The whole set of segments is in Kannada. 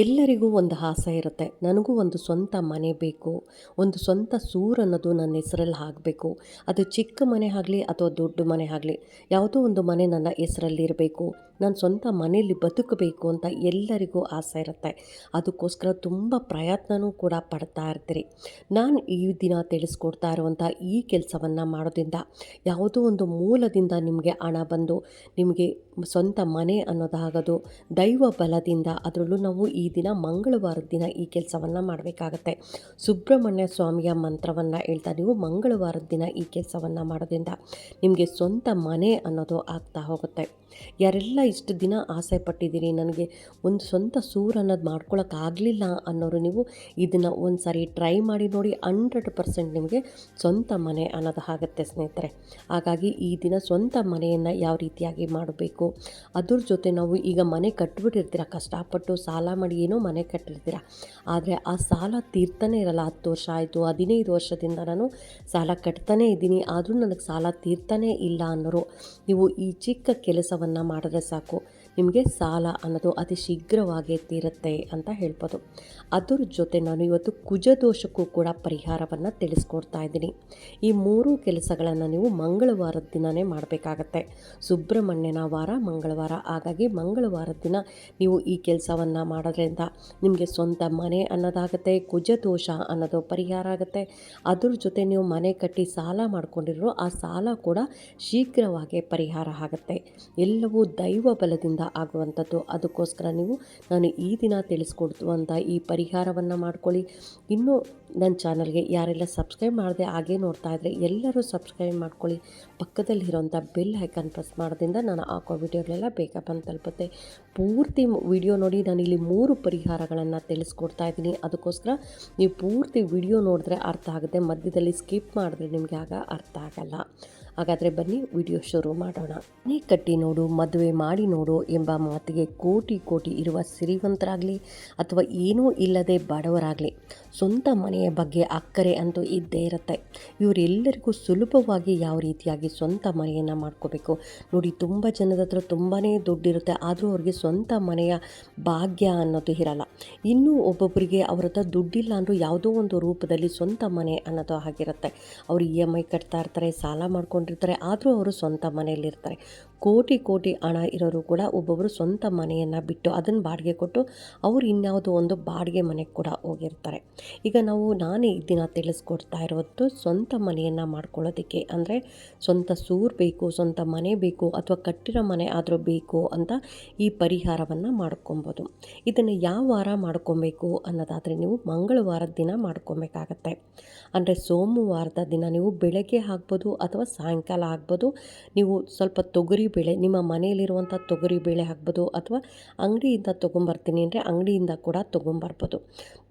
ಎಲ್ಲರಿಗೂ ಒಂದು ಆಸೆ ಇರುತ್ತೆ. ನನಗೂ ಒಂದು ಸ್ವಂತ ಮನೆ ಬೇಕು. ಒಂದು ಸ್ವಂತ ಸೂರು ಅನ್ನೋದು ನನ್ನ ಹೆಸರಲ್ಲಿ ಆಗಬೇಕು ಅದು ಚಿಕ್ಕ ಮನೆ ಆಗಲಿ ಅಥವಾ ದೊಡ್ಡ ಮನೆ ಆಗಲಿ, ಯಾವುದೋ ಒಂದು ಮನೆ ನನ್ನ ಹೆಸರಲ್ಲಿ ಇರಬೇಕು. ನಾನು ಸ್ವಂತ ಮನೆಯಲ್ಲಿ ಬದುಕಬೇಕು ಅಂತ ಎಲ್ಲರಿಗೂ ಆಸೆ ಇರುತ್ತೆ. ಅದಕ್ಕೋಸ್ಕರ ತುಂಬ ಪ್ರಯತ್ನವೂ ಕೂಡ ಪಡ್ತಾ ಇರ್ತೀರಿ. ನಾನು ಈ ದಿನ ತಿಳಿಸ್ಕೊಡ್ತಾ ಇರುವಂಥ ಈ ಕೆಲಸವನ್ನು ಮಾಡೋದ್ರಿಂದ ಯಾವುದೋ ಒಂದು ಮೂಲದಿಂದ ನಿಮಗೆ ಹಣ ಬಂದು ನಿಮಗೆ ಸ್ವಂತ ಮನೆ ಅನ್ನೋದಾಗೋದು ದೈವ ಬಲದಿಂದ ಅದರಲ್ಲೂ ನಾವು ದಿನ ಮಂಗಳವಾರದ ದಿನ ಈ ಕೆಲಸವನ್ನು ಮಾಡಬೇಕಾಗತ್ತೆ. ಸುಬ್ರಹ್ಮಣ್ಯ ಸ್ವಾಮಿಯ ಮಂತ್ರವನ್ನು ಹೇಳ್ತಾ ನೀವು ಮಂಗಳವಾರದ ದಿನ ಈ ಕೆಲಸವನ್ನು ಮಾಡೋದ್ರಿಂದ ನಿಮಗೆ ಸ್ವಂತ ಮನೆ ಅನ್ನೋದು ಆಗ್ತಾ ಹೋಗುತ್ತೆ. ಯಾರೆಲ್ಲ ಇಷ್ಟು ದಿನ ಆಸೆ ಪಟ್ಟಿದ್ದೀರಿ, ನನಗೆ ಒಂದು ಸ್ವಂತ ಸೂರು ಅನ್ನೋದು ಮಾಡ್ಕೊಳಕ್ಕಾಗಲಿಲ್ಲ ಅನ್ನೋರು ನೀವು ಇದನ್ನು ಒಂದು ಸಾರಿ ಟ್ರೈ ಮಾಡಿ ನೋಡಿ ಹಂಡ್ರೆಡ್ ಪರ್ಸೆಂಟ್ ನಿಮಗೆ ಸ್ವಂತ ಮನೆ ಅನ್ನೋದು ಆಗುತ್ತೆ ಸ್ನೇಹಿತರೆ. ಹಾಗಾಗಿ ಈ ದಿನ ಸ್ವಂತ ಮನೆಯನ್ನು ಯಾವ ರೀತಿಯಾಗಿ ಮಾಡಬೇಕು, ಅದ್ರ ಜೊತೆ ನಾವು ಈಗ ಮನೆ ಕಟ್ಬಿಟ್ಟಿರ್ತೀರ, ಕಷ್ಟಪಟ್ಟು ಸಾಲ ಮಾಡಿ ಏನೋ ಮನೆ ಕಟ್ಟಿರ್ತೀರ. ಆದರೆ ಆ ಸಾಲ ತೀರ್ತಾನೆ ಇರಲ್ಲ, ಹತ್ತು ವರ್ಷ ಆಯಿತು, ಹದಿನೈದು ವರ್ಷದಿಂದ ನಾನು ಸಾಲ ಕಟ್ತಾನೇ ಇದ್ದೀನಿ, ಆದರೂ ನನಗೆ ಸಾಲ ತೀರ್ತಾನೇ ಇಲ್ಲ ಅನ್ನೋರು. ನೀವು ಈ ಚಿಕ್ಕ ಕೆಲಸವನ್ನು ಮಾಡಿದ್ರೆ ಸಾಕು. ನಿಮಗೆ ಸಾಲ ಅನ್ನೋದು ಅತಿ ಶೀಘ್ರವಾಗಿ ತೀರುತ್ತೆ ಅಂತ ಹೇಳ್ಬೋದು. ಅದ್ರ ಜೊತೆ ನಾನು ಇವತ್ತು ಕುಜದೋಷಕ್ಕೂ ಕೂಡ ಪರಿಹಾರವನ್ನು ತಿಳಿಸ್ಕೊಡ್ತಾ ಇದ್ದೀನಿ. ಈ ಮೂರು ಕೆಲಸಗಳನ್ನು ನೀವು ಮಂಗಳವಾರದ ದಿನವೇ ಮಾಡಬೇಕಾಗತ್ತೆ. ಸುಬ್ರಹ್ಮಣ್ಯನ ವಾರ ಮಂಗಳವಾರ. ಹಾಗಾಗಿ ಮಂಗಳವಾರದ ದಿನ ನೀವು ಈ ಕೆಲಸವನ್ನು ಮಾಡೋದ್ರಿಂದ ನಿಮಗೆ ಸ್ವಂತ ಮನೆ ಅನ್ನೋದಾಗುತ್ತೆ, ಕುಜದೋಷ ಅನ್ನೋದು ಪರಿಹಾರ ಆಗುತ್ತೆ. ಅದ್ರ ಜೊತೆ ನೀವು ಮನೆ ಕಟ್ಟಿ ಸಾಲ ಮಾಡ್ಕೊಂಡಿರೋ ಆ ಸಾಲ ಕೂಡ ಶೀಘ್ರವಾಗಿ ಪರಿಹಾರ ಆಗುತ್ತೆ. ಎಲ್ಲವೂ ದೈವ ಬಲದಿಂದ ಆಗುವಂಥದ್ದು. ಅದಕ್ಕೋಸ್ಕರ ನೀವು ನಾನು ಈ ದಿನ ತಿಳಿಸ್ಕೊಡುವಂಥ ಈ ಪರಿಹಾರವನ್ನು ಮಾಡ್ಕೊಳ್ಳಿ. ಇನ್ನೂ ನನ್ನ ಚಾನಲ್ಗೆ ಯಾರೆಲ್ಲ ಸಬ್ಸ್ಕ್ರೈಬ್ ಮಾಡದೆ ಹಾಗೆ ನೋಡ್ತಾ ಇದ್ದರೆ ಎಲ್ಲರೂ ಸಬ್ಸ್ಕ್ರೈಬ್ ಮಾಡ್ಕೊಳ್ಳಿ. ಪಕ್ಕದಲ್ಲಿರೋಂಥ ಬೆಲ್ ಐಕನ್ ಪ್ರೆಸ್ ಮಾಡೋದ್ರಿಂದ ನಾನು ಹಾಕೋ ವಿಡಿಯೋಗಳೆಲ್ಲ ಬೇಗ ಬಂದು ತಲುಪುತ್ತೆ. ಪೂರ್ತಿ ವಿಡಿಯೋ ನೋಡಿ ನಾನು ಇಲ್ಲಿ ಮೂರು ಪರಿಹಾರಗಳನ್ನು ತಿಳಿಸ್ಕೊಡ್ತಾ ಇದ್ದೀನಿ. ಅದಕ್ಕೋಸ್ಕರ ನೀವು ಪೂರ್ತಿ ವಿಡಿಯೋ ನೋಡಿದ್ರೆ ಅರ್ಥ ಆಗುತ್ತೆ. ಮಧ್ಯದಲ್ಲಿ ಸ್ಕಿಪ್ ಮಾಡಿದ್ರೆ ನಿಮಗೆ ಆಗ ಅರ್ಥ ಆಗಲ್ಲ. ಹಾಗಾದರೆ ಬನ್ನಿ ವಿಡಿಯೋ ಶುರು ಮಾಡೋಣ. ಮನೆ ಕಟ್ಟಿ ನೋಡು, ಮದುವೆ ಮಾಡಿ ನೋಡು ಎಂಬ ಮಾತಿಗೆ ಕೋಟಿ ಕೋಟಿ ಇರುವ ಸಿರಿವಂತರಾಗಲಿ ಅಥವಾ ಏನೂ ಇಲ್ಲದೆ ಬಡವರಾಗಲಿ, ಸ್ವಂತ ಮನೆಯ ಬಗ್ಗೆ ಅಕ್ಕರೆ ಅಂತೂ ಇದ್ದೇ ಇರುತ್ತೆ. ಇವರೆಲ್ಲರಿಗೂ ಸುಲಭವಾಗಿ ಯಾವ ರೀತಿಯಾಗಿ ಸ್ವಂತ ಮನೆಯನ್ನು ಮಾಡ್ಕೋಬೇಕು? ನೋಡಿ, ತುಂಬ ಜನದ ಹತ್ರ ತುಂಬಾ ದುಡ್ಡಿರುತ್ತೆ, ಆದರೂ ಅವ್ರಿಗೆ ಸ್ವಂತ ಮನೆಯ ಭಾಗ್ಯ ಅನ್ನೋದು ಇರಲ್ಲ. ಇನ್ನೂ ಒಬ್ಬೊಬ್ಬರಿಗೆ ಅವ್ರ ಹತ್ರ ದುಡ್ಡಿಲ್ಲ ಅಂದರೂ ಯಾವುದೋ ಒಂದು ರೂಪದಲ್ಲಿ ಸ್ವಂತ ಮನೆ ಅನ್ನೋದು ಆಗಿರುತ್ತೆ ಅವರು ಇ ಎಂ ಐ ಕಟ್ತಾ ಇರ್ತಾರೆ, ಸಾಲ ಮಾಡ್ಕೊಂಡಿರ್ತಾರೆ ಆದರೂ ಅವರು ಸ್ವಂತ ಮನೆಯಲ್ಲಿರ್ತಾರೆ. ಕೋಟಿ ಕೋಟಿ ಹಣ ಇರೋರು ಕೂಡ ಒಬ್ಬೊಬ್ಬರು ಸ್ವಂತ ಮನೆಯನ್ನು ಬಿಟ್ಟು ಅದನ್ನು ಬಾಡಿಗೆ ಕೊಟ್ಟು ಅವರು ಇನ್ಯಾವುದೋ ಒಂದು ಬಾಡಿಗೆ ಮನೆಗೆ ಕೂಡ ಹೋಗಿರ್ತಾರೆ. ಈಗ ನಾವು ನಾನೇ ದಿನ ತಿಳಿಸ್ಕೊಡ್ತಾ ಇರೋದು ಸ್ವಂತ ಮನೆಯನ್ನು ಮಾಡ್ಕೊಳ್ಳೋದಕ್ಕೆ. ಅಂದರೆ ಸ್ವಂತ ಸೂರು ಬೇಕು, ಸ್ವಂತ ಮನೆ ಬೇಕು ಅಥವಾ ಕಟ್ಟಿರೋ ಮನೆ ಆದರೂ ಬೇಕು ಅಂತ ಈ ಪರಿಹಾರವನ್ನು ಮಾಡ್ಕೊಬೋದು. ಇದನ್ನು ಯಾವ ವಾರ ಮಾಡ್ಕೊಬೇಕು ಅನ್ನೋದಾದರೆ ನೀವು ಮಂಗಳವಾರದ ದಿನ ಮಾಡ್ಕೊಬೇಕಾಗತ್ತೆ. ಅಂದರೆ ಸೋಮವಾರದ ದಿನ ನೀವು ಬೆಳಗ್ಗೆ ಆಗ್ಬೋದು ಅಥವಾ ಸಾಯಂಕಾಲ ಆಗ್ಬೋದು. ನೀವು ಸ್ವಲ್ಪ ತೊಗರಿ ಬೇಳೆ, ನಿಮ್ಮ ಮನೆಯಲ್ಲಿರುವಂಥ ತೊಗರಿ ಬೇಳೆ ಹಾಕ್ಬೋದು ಅಥವಾ ಅಂಗಡಿಯಿಂದ ತೊಗೊಂಬರ್ತೀನಿ ಅಂದರೆ ಅಂಗಡಿಯಿಂದ ಕೂಡ ತೊಗೊಂಬರ್ಬೋದು.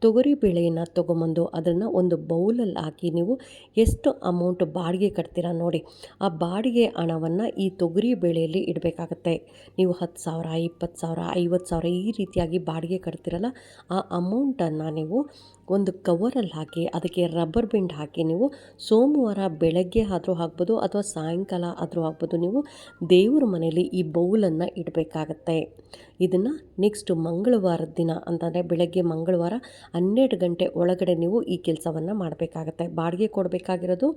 ತೊಗರಿ ಬೇಳೆಯನ್ನು ತೊಗೊಂಬಂದು ಅದನ್ನು ಒಂದು ಬೌಲಲ್ಲಿ ಹಾಕಿ ನೀವು ಎಷ್ಟು ಅಮೌಂಟ್ ಬಾಡಿಗೆ ಕಟ್ತೀರಾ ನೋಡಿ. ಆ ಬಾಡಿಗೆ ಹಣವನ್ನು ಈ ತೊಗರಿ ಬೇಳೆಯಲ್ಲಿ ಇಡಬೇಕಾಗತ್ತೆ. ನೀವು ಹತ್ತು ಸಾವಿರ, ಇಪ್ಪತ್ತು ಸಾವಿರ, ಐವತ್ತು ಸಾವಿರ ಈ ರೀತಿಯಾಗಿ ಬಾಡಿಗೆ ಕಟ್ತಿರಲ್ಲ, ಆ ಅಮೌಂಟನ್ನು ನೀವು ಒಂದು ಕವರಲ್ಲಿ ಹಾಕಿ, ಅದಕ್ಕೆ ರಬ್ಬರ್ ಬೆಂಡ್ ಹಾಕಿ ನೀವು ಸೋಮವಾರ ಬೆಳಗ್ಗೆ ಆದರೂ ಹಾಕ್ಬೋದು ಅಥವಾ ಸಾಯಂಕಾಲ ಆದರೂ ಹಾಕ್ಬೋದು. ನೀವು ದೇವ್ರ ಮನೆಯಲ್ಲಿ ಈ ಬೌಲನ್ನು ಇಡಬೇಕಾಗತ್ತೆ. ಇದನ್ನು ನೆಕ್ಸ್ಟು ಮಂಗಳವಾರದ ದಿನ ಅಂತಂದರೆ ಬೆಳಗ್ಗೆ ಮಂಗಳವಾರ ಹನ್ನೆರಡು ಗಂಟೆ ಒಳಗಡೆ ನೀವು ಈ ಕೆಲಸವನ್ನು ಮಾಡಬೇಕಾಗತ್ತೆ. ಬಾಡಿಗೆ ಕೊಡಬೇಕಾಗಿರೋದು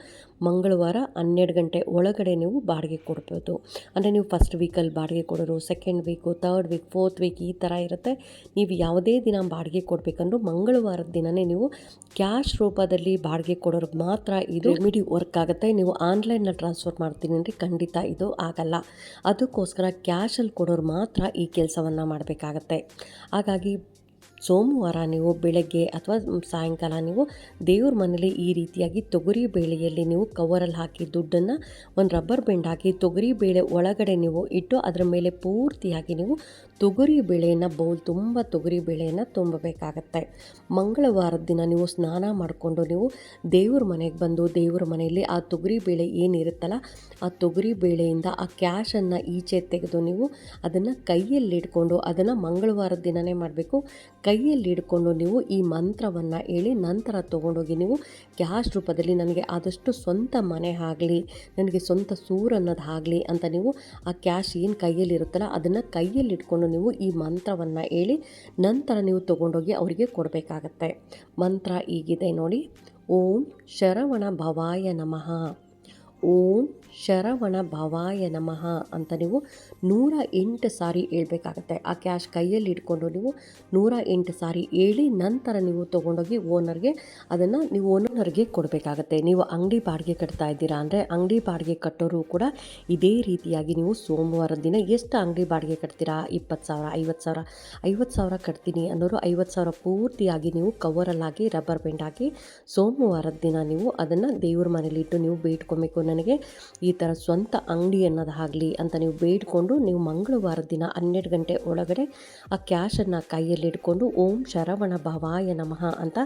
ಮಂಗಳವಾರ ಹನ್ನೆರಡು ಗಂಟೆ ಒಳಗಡೆ ನೀವು ಬಾಡಿಗೆ ಕೊಡ್ಬೋದು. ಅಂದರೆ ನೀವು ಫಸ್ಟ್ ವೀಕಲ್ಲಿ ಬಾಡಿಗೆ ಕೊಡೋರು second week third week fourth week ಈ ಥರ ಇರುತ್ತೆ. ನೀವು ಯಾವುದೇ ದಿನ ಬಾಡಿಗೆ ಕೊಡಬೇಕಂದ್ರೂ ಮಂಗಳವಾರದ ದಿನವೇ ನೀವು ಕ್ಯಾಶ್ ರೂಪದಲ್ಲಿ ಬಾಡಿಗೆ ಕೊಡೋರು ಮಾತ್ರ ಇದು ಮಿಡಿ ವರ್ಕ್ ಆಗುತ್ತೆ. ನೀವು ಆನ್ಲೈನ್ನ ಟ್ರಾನ್ಸ್ಫರ್ ಮಾಡ್ತೀನಿ ಅಂದರೆ ಖಂಡಿತ ಇದು ಆಗಲ್ಲ. ಅದಕ್ಕೋಸ್ಕರ ಕ್ಯಾಶಲ್ಲಿ ಕೊಡೋರು ಮಾತ್ರ ಈ ಕೆಲಸವನ್ನು ಮಾಡಬೇಕಾಗತ್ತೆ. ಹಾಗಾಗಿ ಸೋಮವಾರ ನೀವು ಬೆಳಗ್ಗೆ ಅಥವಾ ಸಾಯಂಕಾಲ ನೀವು ದೇವ್ರ ಮನೇಲಿ ಈ ರೀತಿಯಾಗಿ ತೊಗರಿ ಬೇಳೆಯಲ್ಲಿ ನೀವು ಕವರಲ್ಲಿ ಹಾಕಿ ದುಡ್ಡನ್ನು ಒಂದು ರಬ್ಬರ್ ಬೆಂಡ್ ಹಾಕಿ ತೊಗರಿ ಬೇಳೆ ಒಳಗಡೆ ನೀವು ಇಟ್ಟು ಅದರ ಮೇಲೆ ಪೂರ್ತಿಯಾಗಿ ನೀವು ತೊಗರಿ ಬೇಳೆಯನ್ನು ಬೌಲ್ ತುಂಬ ತೊಗರಿ ಬೇಳೆಯನ್ನು ತುಂಬಬೇಕಾಗತ್ತೆ. ಮಂಗಳವಾರದ ದಿನ ನೀವು ಸ್ನಾನ ಮಾಡಿಕೊಂಡು ನೀವು ದೇವ್ರ ಮನೆಗೆ ಬಂದು ದೇವ್ರ ಮನೆಯಲ್ಲಿ ಆ ತೊಗರಿ ಬೇಳೆ ಏನಿರುತ್ತಲ್ಲ ಆ ತೊಗರಿ ಬೇಳೆಯಿಂದ ಆ ಕ್ಯಾಶನ್ನು ಈಚೆ ತೆಗೆದು ನೀವು ಅದನ್ನು ಕೈಯಲ್ಲಿ ಇಟ್ಕೊಂಡು ಅದನ್ನು ಮಂಗಳವಾರದ ದಿನವೇ ಮಾಡಬೇಕು. ಕೈ ಕೈಯಲ್ಲಿ ಹಿಡ್ಕೊಂಡು ನೀವು ಈ ಮಂತ್ರವನ್ನು ಹೇಳಿ ನಂತರ ತೊಗೊಂಡೋಗಿ ನೀವು ಕ್ಯಾಶ್ ರೂಪದಲ್ಲಿ ನನಗೆ ಆದಷ್ಟು ಸ್ವಂತ ಮನೆ ಆಗಲಿ, ನನಗೆ ಸ್ವಂತ ಸೂರು ಅನ್ನೋದಾಗಲಿ ಅಂತ ನೀವು ಆ ಕ್ಯಾಶ್ ಏನು ಕೈಯಲ್ಲಿರುತ್ತಲ್ಲ ಅದನ್ನು ಕೈಯಲ್ಲಿ ಇಟ್ಕೊಂಡು ನೀವು ಈ ಮಂತ್ರವನ್ನು ಹೇಳಿ ನಂತರ ನೀವು ತೊಗೊಂಡೋಗಿ ಅವರಿಗೆ ಕೊಡಬೇಕಾಗತ್ತೆ. ಮಂತ್ರ ಈಗಿದೆ ನೋಡಿ. ಓಂ ಶರವಣ ಭವಾಯ ನಮಃ. ಓಂ ಶರವಣ ಭವಾಯ ನಮಃ ಅಂತ ನೀವು ನೂರ ಎಂಟು ಸಾರಿ ಹೇಳ್ಬೇಕಾಗತ್ತೆ. ಆ ಕ್ಯಾಶ್ ಕೈಯಲ್ಲಿ ಇಟ್ಕೊಂಡು ನೀವು ನೂರ ಎಂಟು ಸಾರಿ ಹೇಳಿ ನಂತರ ನೀವು ತೊಗೊಂಡೋಗಿ ಓನರ್ಗೆ ಅದನ್ನು ನೀವು ಓನರ್ಗೆ ಕೊಡಬೇಕಾಗತ್ತೆ. ನೀವು ಅಂಗಡಿ ಬಾಡಿಗೆ ಕಟ್ತಾ ಇದ್ದೀರಾ ಅಂದರೆ ಅಂಗಡಿ ಬಾಡಿಗೆ ಕಟ್ಟೋರು ಕೂಡ ಇದೇ ರೀತಿಯಾಗಿ ನೀವು ಸೋಮವಾರದ ದಿನ ಎಷ್ಟು ಅಂಗಡಿ ಬಾಡಿಗೆ ಕಟ್ತೀರಾ? ಇಪ್ಪತ್ತು ಸಾವಿರ, ಐವತ್ತು ಸಾವಿರ ಐವತ್ತು ಸಾವಿರ ಕಟ್ತೀನಿ ಅನ್ನೋರು ಐವತ್ತು ಸಾವಿರ ಪೂರ್ತಿಯಾಗಿ ನೀವು ಕವರಲ್ಲಾಗಿ ರಬ್ಬರ್ ಬೆಂಡ್ ಹಾಕಿ ಸೋಮವಾರದ ದಿನ ನೀವು ಅದನ್ನು ದೇವ್ರ ಮನೇಲಿಟ್ಟು ನೀವು ಬೇಡ್ಕೊಬೇಕು. ನನಗೆ ಈ ಥರ ಸ್ವಂತ ಅಂಗಡಿ ಅನ್ನೋದಾಗಲಿ ಅಂತ ನೀವು ಬೇಡಿಕೊಂಡು ನೀವು ಮಂಗಳವಾರ ದಿನ ಹನ್ನೆರಡು ಗಂಟೆ ಒಳಗಡೆ ಆ ಕ್ಯಾಶನ್ನು ಕೈಯಲ್ಲಿ ಇಟ್ಕೊಂಡು ಓಂ ಶರವಣ ಭವಾಯ ನಮಃ ಅಂತ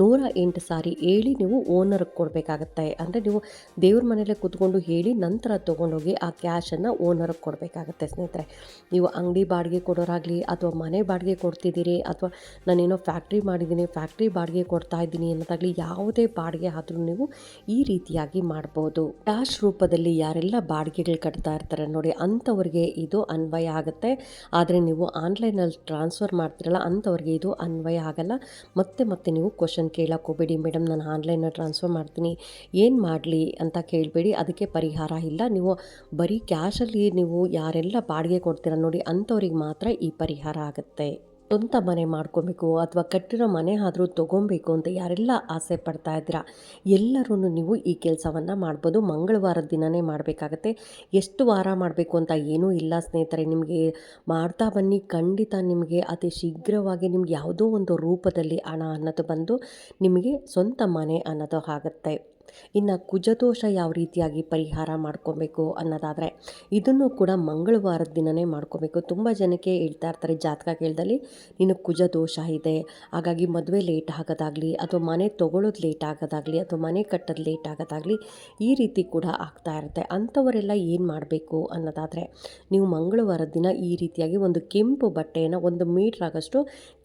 ನೂರ ಎಂಟು ಸಾರಿ ಹೇಳಿ ನೀವು ಓನರ್ಗೆ ಕೊಡಬೇಕಾಗತ್ತೆ. ಅಂದರೆ ನೀವು ದೇವ್ರ ಮನೇಲೆ ಕೂತ್ಕೊಂಡು ಹೇಳಿ ನಂತರ ತೊಗೊಂಡೋಗಿ ಆ ಕ್ಯಾಶನ್ನು ಓನರ್ಗೆ ಕೊಡಬೇಕಾಗತ್ತೆ ಸ್ನೇಹಿತರೆ. ನೀವು ಅಂಗಡಿ ಬಾಡಿಗೆ ಕೊಡೋರಾಗಲಿ ಅಥವಾ ಮನೆ ಬಾಡಿಗೆ ಕೊಡ್ತಿದ್ದೀರಿ ಅಥವಾ ನಾನೇನೋ ಫ್ಯಾಕ್ಟ್ರಿ ಮಾಡಿದ್ದೀನಿ ಫ್ಯಾಕ್ಟ್ರಿ ಬಾಡಿಗೆ ಕೊಡ್ತಾ ಇದ್ದೀನಿ ಅನ್ನೋದಾಗಲಿ ಯಾವುದೇ ಬಾಡಿಗೆ ಆದರೂ ನೀವು ಈ ರೀತಿಯಾಗಿ ಮಾಡ್ಬೋದು. ಕ್ಯಾಶ್ ರೂಪದಲ್ಲಿ ಯಾರೆಲ್ಲ ಬಾಡಿಗೆಗಳು ಕಟ್ತಾ ಇರ್ತಾರೆ ನೋಡಿ, ಅಂಥವ್ರಿಗೆ ಇದು ಅನ್ವಯ ಆಗುತ್ತೆ. ಆದರೆ ನೀವು ಆನ್ಲೈನಲ್ಲಿ ಟ್ರಾನ್ಸ್ಫರ್ ಮಾಡ್ತಿರಲ್ಲ, ಅಂಥವ್ರಿಗೆ ಇದು ಅನ್ವಯ ಆಗಲ್ಲ. ಮತ್ತೆ ಮತ್ತೆ ನೀವು ಕ್ವಶನ್ ಕೇಳಕ್ಕೆ ಹೋಗಬೇಡಿ, ಮೇಡಮ್, ನಾನು ಆನ್ಲೈನಲ್ಲಿ ಟ್ರಾನ್ಸ್ಫರ್ ಮಾಡ್ತೀನಿ, ಏನು ಮಾಡಲಿ? ಅಂತ ಕೇಳಬೇಡಿ, ಅದಕ್ಕೆ ಪರಿಹಾರ ಇಲ್ಲ. ನೀವು ಬರೀ ಕ್ಯಾಶಲ್ಲಿ ನೀವು ಯಾರೆಲ್ಲ ಬಾಡಿಗೆ ಕೊಡ್ತೀರ ನೋಡಿ, ಅಂಥವ್ರಿಗೆ ಮಾತ್ರ ಈ ಪರಿಹಾರ ಆಗುತ್ತೆ. ಸ್ವಂತ ಮನೆ ಮಾಡ್ಕೊಬೇಕು ಅಥವಾ ಕಟ್ಟಿರೋ ಮನೆ ಆದರೂ ತೊಗೊಬೇಕು ಅಂತ ಯಾರೆಲ್ಲ ಆಸೆ ಪಡ್ತಾ ಇದ್ದೀರಾ? ಎಲ್ಲರೂ ನೀವು ಈ ಕೆಲಸವನ್ನು ಮಾಡ್ಬೋದು. ಮಂಗಳವಾರದ ದಿನವೇ ಮಾಡಬೇಕಾಗತ್ತೆ. ಎಷ್ಟು ವಾರ ಮಾಡಬೇಕು ಅಂತ ಏನೂ ಇಲ್ಲ ಸ್ನೇಹಿತರೆ. ನಿಮಗೆ ಮಾಡ್ತಾ ಬನ್ನಿ. ಖಂಡಿತ ನಿಮಗೆ ಅತಿ ಶೀಘ್ರವಾಗಿ ನಿಮ್ಗೆ ಯಾವುದೋ ಒಂದು ರೂಪದಲ್ಲಿ ಹಣ ಅನ್ನೋದು ಬಂದು ನಿಮಗೆ ಸ್ವಂತ ಮನೆ ಅನ್ನೋದು ಆಗುತ್ತೆ. ಇನ್ನು ಕುಜದೋಷ ಯಾವ ರೀತಿಯಾಗಿ ಪರಿಹಾರ ಮಾಡ್ಕೋಬೇಕು ಅನ್ನೋದಾದರೆ, ಇದನ್ನು ಕೂಡ ಮಂಗಳವಾರದ ದಿನವೇ ಮಾಡ್ಕೋಬೇಕು. ತುಂಬ ಜನಕ್ಕೆ ಹೇಳ್ತಾ ಇರ್ತಾರೆ ಜಾತಕ ಕೇಳ್ದಲ್ಲಿ, ನೀನು ಕುಜ ದೋಷ ಇದೆ, ಹಾಗಾಗಿ ಮದುವೆ ಲೇಟ್ ಆಗೋದಾಗಲಿ ಅಥವಾ ಮನೆ ತೊಗೊಳೋದು ಲೇಟ್ ಆಗೋದಾಗಲಿ ಅಥವಾ ಮನೆ ಕಟ್ಟೋದು ಲೇಟ್ ಆಗೋದಾಗಲಿ ಈ ರೀತಿ ಕೂಡ ಆಗ್ತಾ ಇರುತ್ತೆ. ಅಂಥವರೆಲ್ಲ ಏನು ಮಾಡಬೇಕು ಅನ್ನೋದಾದರೆ, ನೀವು ಮಂಗಳವಾರದ ದಿನ ಈ ರೀತಿಯಾಗಿ ಒಂದು ಕೆಂಪು ಬಟ್ಟೆಯನ್ನು, ಒಂದು ಮೀಟ್ರ್ ಆಗೋಷ್ಟು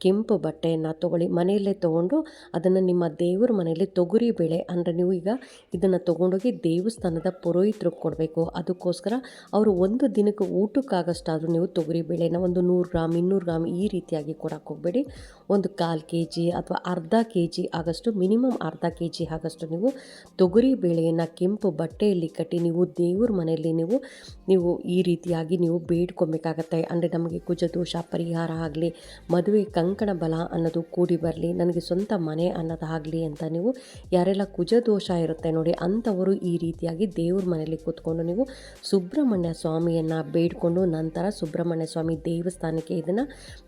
ಕೆಂಪು ಬಟ್ಟೆಯನ್ನು ತೊಗೊಳ್ಳಿ. ಮನೆಯಲ್ಲೇ ತೊಗೊಂಡು ಅದನ್ನು ನಿಮ್ಮ ದೇವ್ರ ಮನೆಯಲ್ಲಿ ತೊಗರಿ ಬೆಳೆ ಅಂದರೆ ನೀವು ಈಗ ಇದನ್ನು ತೊಗೊಂಡೋಗಿ ದೇವಸ್ಥಾನದ ಪುರೋಹಿತರಿಗೆ ಕೊಡಬೇಕು. ಅದಕ್ಕೋಸ್ಕರ ಅವರು ಒಂದು ದಿನಕ್ಕೆ ಊಟಕ್ಕಾಗಷ್ಟಾದರೂ ನೀವು ತೊಗರಿ ಬೇಳೆನ ಒಂದು ನೂರು ಗ್ರಾಮ್, ಇನ್ನೂರು ಗ್ರಾಮ್ ಈ ರೀತಿಯಾಗಿ ಕೊಡಕ್ಕೆ ಹೋಗಬೇಡಿ. ಒಂದು ಕಾಲು ಕೆ ಜಿ ಅಥವಾ ಅರ್ಧ ಕೆ ಜಿ ಆಗಷ್ಟು, ಮಿನಿಮಮ್ ಅರ್ಧ ಕೆ ಜಿ ಆಗಷ್ಟು ನೀವು ತೊಗರಿ ಬೇಳೆಯನ್ನು ಕೆಂಪು ಬಟ್ಟೆಯಲ್ಲಿ ಕಟ್ಟಿ ನೀವು ದೇವ್ರ ಮನೆಯಲ್ಲಿ ನೀವು ನೀವು ಈ ರೀತಿಯಾಗಿ ನೀವು ಬೇಡ್ಕೊಬೇಕಾಗತ್ತೆ. ಅಂದರೆ ನಮಗೆ ಕುಜದೋಷ ಪರಿಹಾರ ಆಗಲಿ, ಮದುವೆ ಕಂಕಣ ಬಲ ಅನ್ನೋದು ಕೂಡಿ ಬರಲಿ, ನನಗೆ ಸ್ವಂತ ಮನೆ ಅನ್ನೋದಾಗಲಿ ಅಂತ ನೀವು ಯಾರೆಲ್ಲ ಕುಜದೋಷ ಇರುತ್ತೆ ನೋಡಿ. ಅಂಥವರು ಈ ರೀತಿಯಾಗಿ ದೇವ್ರ ಮನೆಯಲ್ಲಿ ಕೂತ್ಕೊಂಡು ನೀವು ಸುಬ್ರಹ್ಮಣ್ಯ ಸ್ವಾಮಿಯನ್ನು ಬೇಡಿಕೊಂಡು ನಂತರ ಸುಬ್ರಹ್ಮಣ್ಯ ಸ್ವಾಮಿ ದೇವಸ್ಥಾನಕ್ಕೆ ಇದನ್ನು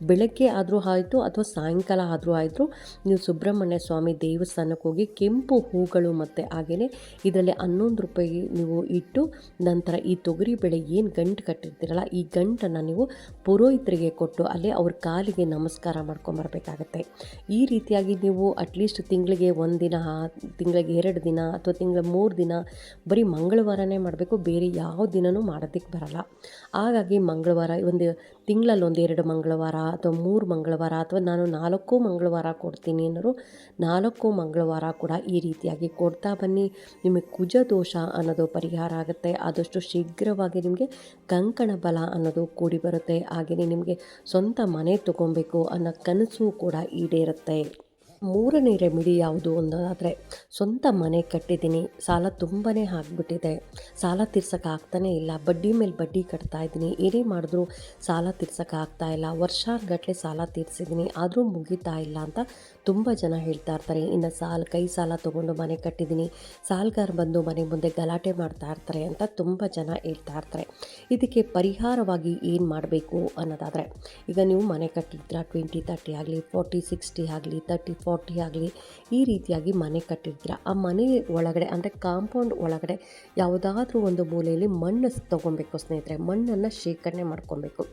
ಬೆಳಗ್ಗೆ ಆದರೂ ಆಯಿತು ಅಥವಾ ಸಾಯಂಕಾಲ ಆದರೂ ಆಯಿತು ನೀವು ಸುಬ್ರಹ್ಮಣ್ಯ ಸ್ವಾಮಿ ದೇವಸ್ಥಾನಕ್ಕೆ ಹೋಗಿ ಕೆಂಪು ಹೂಗಳು ಮತ್ತು ಹಾಗೆಯೇ ಇದರಲ್ಲಿ ಹನ್ನೊಂದು ರೂಪಾಯಿ ನೀವು ಇಟ್ಟು ನಂತರ ಈ ತೊಗರಿ ಬೆಳೆ ಏನು ಗಂಟು ಕಟ್ಟಿರ್ತೀರಲ್ಲ, ಈ ಗಂಟನ್ನು ನೀವು ಪುರೋಹಿತರಿಗೆ ಕೊಟ್ಟು ಅಲ್ಲಿ ಅವ್ರ ಕಾಲಿಗೆ ನಮಸ್ಕಾರ ಮಾಡ್ಕೊಂಬರ್ಬೇಕಾಗತ್ತೆ ಈ ರೀತಿಯಾಗಿ ನೀವು ಅಟ್ಲೀಸ್ಟ್ ತಿಂಗಳಿಗೆ ಒಂದು ದಿನ ತಿಂಗಳಿಗೆ ಎರಡು ದಿನ ಅಥವಾ ತಿಂಗಳ ಮೂರು ದಿನ ಬರೀ ಮಂಗಳವಾರನೇ ಮಾಡಬೇಕು, ಬೇರೆ ಯಾವ ದಿನವೂ ಮಾಡೋದಕ್ಕೆ ಬರಲ್ಲ. ಹಾಗಾಗಿ ಮಂಗಳವಾರ ಒಂದು ತಿಂಗಳಲ್ಲಿ ಒಂದು ಎರಡು ಮಂಗಳವಾರ ಅಥವಾ ಮೂರು ಮಂಗಳವಾರ ಅಥವಾ ನಾನು ನಾಲ್ಕು ಮಂಗಳವಾರ ಕೊಡ್ತೀನಿ ಅನ್ನೋರು ನಾಲ್ಕು ಮಂಗಳವಾರ ಕೂಡ ಈ ರೀತಿಯಾಗಿ ಕೊಡ್ತಾ ಬನ್ನಿ. ನಿಮಗೆ ಕುಜ ದೋಷ ಅನ್ನೋದು ಪರಿಹಾರ ಆಗುತ್ತೆ. ಆದಷ್ಟು ಶೀಘ್ರವಾಗಿ ನಿಮಗೆ ಕಂಕಣ ಬಲ ಅನ್ನೋದು ಕೂಡಿ ಬರುತ್ತೆ. ಹಾಗೆಯೇ ನಿಮಗೆ ಸ್ವಂತ ಮನೆ ತಗೊಬೇಕು ಅನ್ನೋ ಕನಸು ಕೂಡ ಈಡೇರುತ್ತೆ. ಮೂರನೇ ರೆಮಿಡಿ ಯಾವುದು ಅನ್ನೋದಾದರೆ ಸ್ವಂತ ಮನೆ ಕಟ್ಟಿದ್ದೀನಿ. ಸಾಲ ತುಂಬಾ ಆಗಿಬಿಟ್ಟಿದೆ. ಸಾಲ ತೀರ್ಸೋಕೆ ಆಗ್ತಾನೇ ಇಲ್ಲ. ಬಡ್ಡಿ ಮೇಲೆ ಬಡ್ಡಿ ಕಟ್ತಾ ಇದ್ದೀನಿ. ಏನೇ ಮಾಡಿದ್ರು ಸಾಲ ತೀರ್ಸೋಕೆ ಆಗ್ತಾ ಇಲ್ಲ. ವರ್ಷಾನುಗಟ್ಲೆ ಸಾಲ ತೀರ್ಸಿದ್ದೀನಿ. ಆದರೂ ಮುಗಿತಾ ಇಲ್ಲ ಅಂತ ತುಂಬ ಜನ ಹೇಳ್ತಾ ಇರ್ತಾರೆ. ಇನ್ನು ಸಾಲ, ಕೈ ಸಾಲ ತೊಗೊಂಡು ಮನೆ ಕಟ್ಟಿದ್ದೀನಿ. ಸಾಲಗಾರ ಬಂದು ಮನೆ ಮುಂದೆ ಗಲಾಟೆ ಮಾಡ್ತಾ ಇರ್ತಾರೆ ಅಂತ ತುಂಬ ಜನ ಹೇಳ್ತಾ ಇರ್ತಾರೆ. ಇದಕ್ಕೆ ಪರಿಹಾರವಾಗಿ ಏನು ಮಾಡಬೇಕು ಅನ್ನೋದಾದರೆ, ಈಗ ನೀವು ಮನೆ ಕಟ್ಟಿದ್ರೆ ಟ್ವೆಂಟಿ ತರ್ಟಿ ಆಗಲಿ ಫೋರ್ಟಿ ಸಿಕ್ಸ್ಟಿ ಆಗಲಿ ತರ್ಟಿ ಫಾರ್ಟಿ ಆಗಲಿ, ಈ ರೀತಿಯಾಗಿ ಮನೆ ಕಟ್ಟಿರ್ತೀರ? ಆ ಮನೆ ಒಳಗಡೆ, ಅಂದರೆ ಕಾಂಪೌಂಡ್ ಒಳಗಡೆ ಯಾವುದಾದ್ರೂ ಒಂದು ಮೂಲೆಯಲ್ಲಿ ಮಣ್ಣು ತೊಗೊಬೇಕು ಸ್ನೇಹಿತರೆ, ಮಣ್ಣನ್ನು ಶೇಖರಣೆ ಮಾಡ್ಕೊಬೇಕು.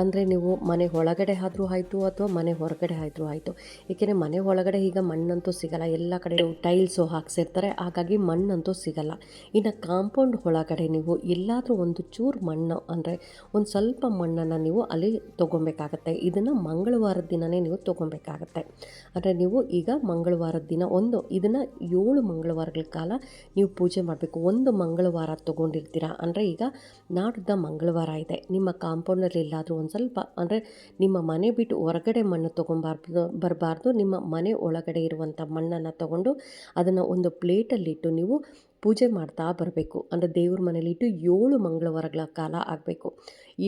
ಅಂದರೆ ನೀವು ಮನೆ ಒಳಗಡೆ ಆದರೂ ಆಯಿತು ಅಥವಾ ಮನೆ ಹೊರಗಡೆ ಆದರೂ ಆಯಿತು. ಏಕೆಂದರೆ ಮನೆ ಒಳಗಡೆ ಈಗ ಮಣ್ಣಂತೂ ಸಿಗಲ್ಲ. ಎಲ್ಲ ಕಡೆ ಟೈಲ್ಸು ಹಾಕ್ಸಿರ್ತಾರೆ. ಹಾಗಾಗಿ ಮಣ್ಣಂತೂ ಸಿಗಲ್ಲ. ಇನ್ನು ಕಾಂಪೌಂಡ್ ಒಳಗಡೆ ನೀವು ಎಲ್ಲಾದರೂ ಒಂದು ಚೂರು ಮಣ್ಣು ಅಂದರೆ ಒಂದು ಸ್ವಲ್ಪ ಮಣ್ಣನ್ನು ನೀವು ಅಲ್ಲಿ ತೊಗೊಬೇಕಾಗತ್ತೆ. ಇದನ್ನು ಮಂಗಳವಾರದ ದಿನವೇ ನೀವು ತೊಗೊಬೇಕಾಗತ್ತೆ. ಅಂದರೆ ನೀವು ಈಗ ಮಂಗಳವಾರದ ದಿನ ಒಂದು, ಇದನ್ನು ಏಳು ಮಂಗಳವಾರಗಳ ಕಾಲ ನೀವು ಪೂಜೆ ಮಾಡಬೇಕು. ಒಂದು ಮಂಗಳವಾರ ತೊಗೊಂಡಿರ್ತೀರ. ಅಂದರೆ ಈಗ ನಾಡ್ದ ಮಂಗಳವಾರ ಇದೆ. ನಿಮ್ಮ ಕಾಂಪೌಂಡಲ್ಲಿ ಎಲ್ಲಾದರೂ ಒಂದು ಸ್ವಲ್ಪ ಅಂದರೆ ನಿಮ್ಮ ಮನೆ ಬಿಟ್ಟು ಹೊರಗಡೆ ಮಣ್ಣು ತೊಗೊಂಬಾರ್ದು ಬರಬಾರ್ದು. ನಿಮ್ಮ ಮನೆ ಒಳಗಡೆ ಇರುವಂಥ ಮಣ್ಣನ್ನು ತಗೊಂಡು ಅದನ್ನು ಒಂದು ಪ್ಲೇಟಲ್ಲಿಟ್ಟು ನೀವು ಪೂಜೆ ಮಾಡ್ತಾ ಬರಬೇಕು. ಅಂದರೆ ದೇವ್ರ ಮನೇಲಿಟ್ಟು ಏಳು ಮಂಗಳವಾರಗಳ ಕಾಲ ಆಗಬೇಕು.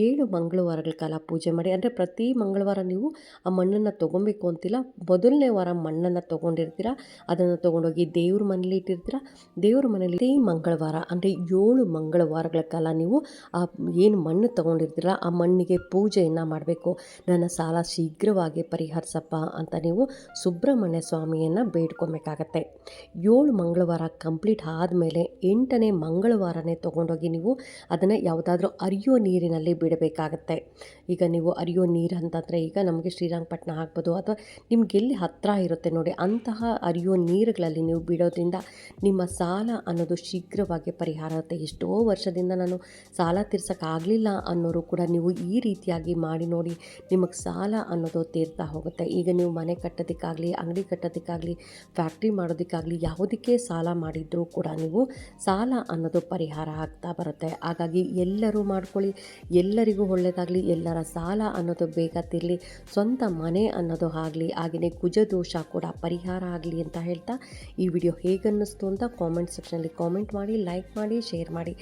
ಏಳು ಮಂಗಳವಾರಗಳ ಕಾಲ ಪೂಜೆ ಮಾಡಿ, ಅಂದರೆ ಪ್ರತಿ ಮಂಗಳವಾರ ನೀವು ಆ ಮಣ್ಣನ್ನು ತೊಗೊಬೇಕು ಅಂತಿಲ್ಲ ಮೊದಲನೇ ವಾರ ಮಣ್ಣನ್ನು ತೊಗೊಂಡಿರ್ತೀರ? ಅದನ್ನು ತೊಗೊಂಡೋಗಿ ದೇವ್ರ ಮನೇಲಿ ಇಟ್ಟಿರ್ತೀರ? ದೇವ್ರ ಮನೇಲಿ ಪ್ರತಿ ಮಂಗಳವಾರ, ಅಂದರೆ ಏಳು ಮಂಗಳವಾರಗಳ ಕಾಲ ನೀವು ಆ ಏನು ಮಣ್ಣು ತೊಗೊಂಡಿರ್ತೀರ, ಆ ಮಣ್ಣಿಗೆ ಪೂಜೆಯನ್ನು ಮಾಡಬೇಕು. ನನ್ನ ಸಾಲ ಶೀಘ್ರವಾಗಿ ಪರಿಹರಿಸಪ್ಪ ಅಂತ ನೀವು ಸುಬ್ರಹ್ಮಣ್ಯ ಸ್ವಾಮಿಯನ್ನು ಬೇಡ್ಕೊಬೇಕಾಗತ್ತೆ. ಏಳು ಮಂಗಳವಾರ ಕಂಪ್ಲೀಟ್ ಆದಮೇಲೆ ಎಂಟನೇ ಮಂಗಳವಾರನೇ ತೊಗೊಂಡೋಗಿ ನೀವು ಅದನ್ನು ಯಾವುದಾದ್ರೂ ಅರಿಯೋ ನೀರಿನಲ್ಲಿ ಬಿಡಬೇಕಾಗತ್ತೆ. ಈಗ ನೀವು ಅರಿಯೋ ನೀರು ಅಂತಂದರೆ ಈಗ ನಮಗೆ ಶ್ರೀರಂಗಪಟ್ಟಣ ಆಗ್ಬೋದು ಅಥವಾ ನಿಮ್ಗೆ ಎಲ್ಲಿ ಹತ್ತಿರ ಇರುತ್ತೆ ನೋಡಿ, ಅಂತಹ ಅರಿಯೋ ನೀರುಗಳಲ್ಲಿ ನೀವು ಬಿಡೋದ್ರಿಂದ ನಿಮ್ಮ ಸಾಲ ಅನ್ನೋದು ಶೀಘ್ರವಾಗಿ ಪರಿಹಾರ ಆಗುತ್ತೆ. ಎಷ್ಟೋ ವರ್ಷದಿಂದ ನಾನು ಸಾಲ ತೀರ್ಸೋಕ್ಕಾಗಲಿಲ್ಲ ಅನ್ನೋರು ಕೂಡ ನೀವು ಈ ರೀತಿಯಾಗಿ ಮಾಡಿ ನೋಡಿ ನಿಮಗೆ ಸಾಲ ಅನ್ನೋದು ತೀರ್ತಾ ಹೋಗುತ್ತೆ. ಈಗ ನೀವು ಮನೆ ಕಟ್ಟೋದಕ್ಕಾಗಲಿ, ಅಂಗಡಿ ಕಟ್ಟೋದಕ್ಕಾಗಲಿ, ಫ್ಯಾಕ್ಟ್ರಿ ಮಾಡೋದಕ್ಕಾಗಲಿ ಯಾವುದಕ್ಕೆ ಸಾಲ ಮಾಡಿದರೂ ಕೂಡ ನೀವು ಸಾಲ ಅನ್ನೋದು ಪರಿಹಾರ ಆಗ್ತಾ ಬರುತ್ತೆ. ಹಾಗಾಗಿ ಎಲ್ಲರೂ ಮಾಡ್ಕೊಳ್ಳಿ ಎಲ್ಲರಿಗೂ ಒಳ್ಳೆಯದಾಗಲಿ ಎಲ್ಲರ ಸಾಲ ಅನ್ನೋದು ಬೇಗ ತಿರಲಿ, ಸ್ವಂತ ಮನೆ ಅನ್ನೋದು ಆಗಲಿ ಹಾಗೆಯೇ ಕುಜದೋಷ ಕೂಡ ಪರಿಹಾರ ಆಗಲಿ ಅಂತ ಹೇಳ್ತಾ ಈ ವಿಡಿಯೋ ಹೇಗನ್ನಿಸ್ತು ಅಂತ ಕಾಮೆಂಟ್ ಸೆಕ್ಷನಲ್ಲಿ ಕಾಮೆಂಟ್ ಮಾಡಿ ಲೈಕ್ ಮಾಡಿ ಶೇರ್ ಮಾಡಿ.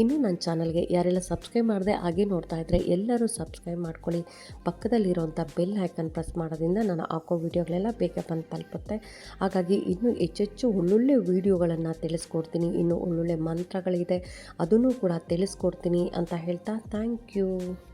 ಇನ್ನೂ ನನ್ನ ಚಾನಲ್ಗೆ ಯಾರೆಲ್ಲ ಸಬ್ಸ್ಕ್ರೈಬ್ ಮಾಡಿದೆ ಹಾಗೆ ನೋಡ್ತಾ ಇದ್ದರೆ ಎಲ್ಲರೂ ಸಬ್ಸ್ಕ್ರೈಬ್ ಮಾಡ್ಕೊಳ್ಳಿ. ಪಕ್ಕದಲ್ಲಿರುವಂಥ ಬೆಲ್ ಐಕನ್ ಪ್ರೆಸ್ ಮಾಡೋದ್ರಿಂದ ನಾನು ಹಾಕೋ ವಿಡಿಯೋಗಳೆಲ್ಲ ಬೇಗ ಬಂದು ತಲುಪುತ್ತೆ. ಹಾಗಾಗಿ ಇನ್ನೂ ಹೆಚ್ಚೆಚ್ಚು ಒಳ್ಳೊಳ್ಳೆ ವೀಡಿಯೋಗಳನ್ನು ತಿಳಿಸ್ಕೊಡ್ತೀನಿ. ಇನ್ನು ಒಳ್ಳೊಳ್ಳೆ ಮಂತ್ರಗಳಿದೆ, ಅದನ್ನು ಕೂಡ ತಿಳಿಸ್ಕೊಡ್ತೀನಿ ಅಂತ ಹೇಳ್ತಾ ಥ್ಯಾಂಕ್ ಯು 你。